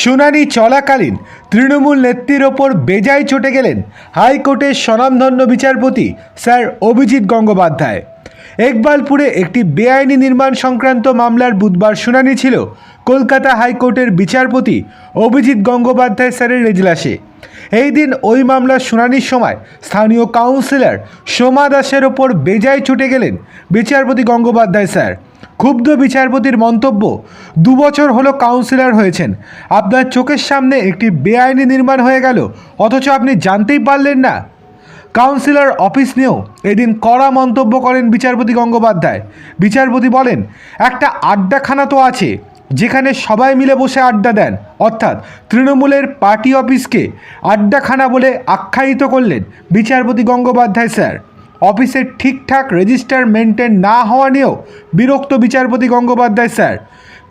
শুনানি চলাকালীন তৃণমূল নেত্রীর ওপর বেজায় চটে গেলেন হাইকোর্টের স্বনামধন্য বিচারপতি স্যার অভিজিৎ গঙ্গোপাধ্যায়। একবালপুরে একটি বেআইনি নির্মাণ সংক্রান্ত মামলার বুধবার শুনানি ছিল কলকাতা হাইকোর্টের বিচারপতি অভিজিৎ গঙ্গোপাধ্যায় স্যারের এজলাসে। এই দিন ওই মামলার শুনানির সময় স্থানীয় কাউন্সিলর সোমা দাসের ওপর বেজায় চটে গেলেন বিচারপতি গঙ্গোপাধ্যায় স্যার। ক্ষুব্ধ বিচারপতির মন্তব্য দু বছর হলো কাউন্সিলর হয়েছেন। আপনার চোখের সামনে একটি বেআইনি নির্মাণ হয়ে গেল, অথচ আপনি জানতেই পারলেন না। কাউন্সিলর অফিস নিয়েও এদিন কড়া মন্তব্য করেন বিচারপতি গঙ্গোপাধ্যায়। বিচারপতি বলেন, একটা আড্ডাখানা তো আছে, যেখানে সবাই মিলে বসে আড্ডা দেন। অর্থাৎ তৃণমূলের পার্টি অফিসকে আড্ডাখানা বলে আখ্যায়িত করলেন বিচারপতি গঙ্গোপাধ্যায় স্যার। অফিসের ঠিকঠাক রেজিস্টার মেনটেন না হওয়া নিয়েও বিরক্ত বিচারপতি গঙ্গোপাধ্যায়, স্যার।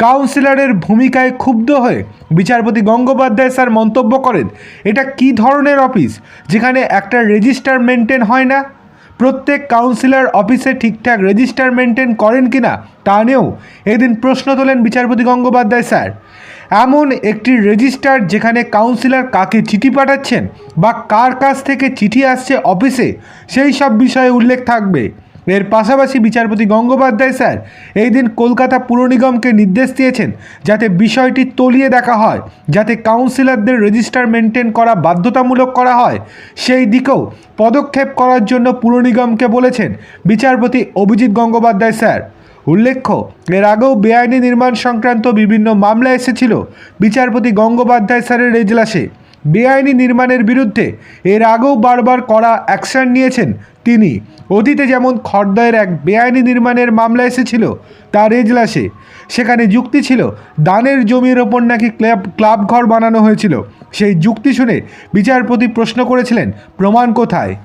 কাউন্সিলরের ভূমিকায় ক্ষুব্ধ হয়ে বিচারপতি গঙ্গোপাধ্যায়, স্যার, মন্তব্য করেন, এটা কি ধরনের অফিস যেখানে একটা রেজিস্টার মেনটেন হয় না? প্রত্যেক কাউন্সিলর অফিসে ঠিকঠাক রেজিস্টার মেনটেন করেন কিনা তা নিয়েও এদিন প্রশ্ন তোলেন বিচারপতি গঙ্গোপাধ্যায়, স্যার। এমন একটি রেজিস্টার যেখানে কাউন্সিলর কাকে চিঠি পাঠাচ্ছেন বা কার কাছ থেকে চিঠি আসছে অফিসে সেই সব বিষয়ে উল্লেখ থাকবে। এর পাশাপাশি বিচারপতি গঙ্গোপাধ্যায় স্যার এই দিন কলকাতা পুর নিগমকে নির্দেশ দিয়েছেন যাতে বিষয়টি তলিয়ে দেখা হয়, যাতে কাউন্সিলরদের রেজিস্টার মেনটেন করা বাধ্যতামূলক করা হয়। সেই দিকেও পদক্ষেপ করার জন্য পুর নিগমকে বলেছেন বিচারপতি অভিজিৎ গঙ্গোপাধ্যায় স্যার। উল্লেখ্য, এর আগেও বেআইনি নির্মাণ সংক্রান্ত বিভিন্ন মামলা এসেছিল। বিচারপতি গঙ্গোপাধ্যায় স্যারের এজলাসে। বেআইনি নির্মাণের বিরুদ্ধে এর আগেও বারবার কড়া অ্যাকশন নিয়েছেন তিনি। অতীতে যেমন খর্দয়ের এক বেআইনি নির্মাণের মামলা এসেছিল তার এজলাসে, সেখানে যুক্তি ছিল দানের জমির ওপর নাকি ক্লাব ক্লাব ঘর বানানো হয়েছিল। সেই যুক্তি শুনে বিচারপতি প্রশ্ন করেছিলেন, প্রমাণ কোথায়?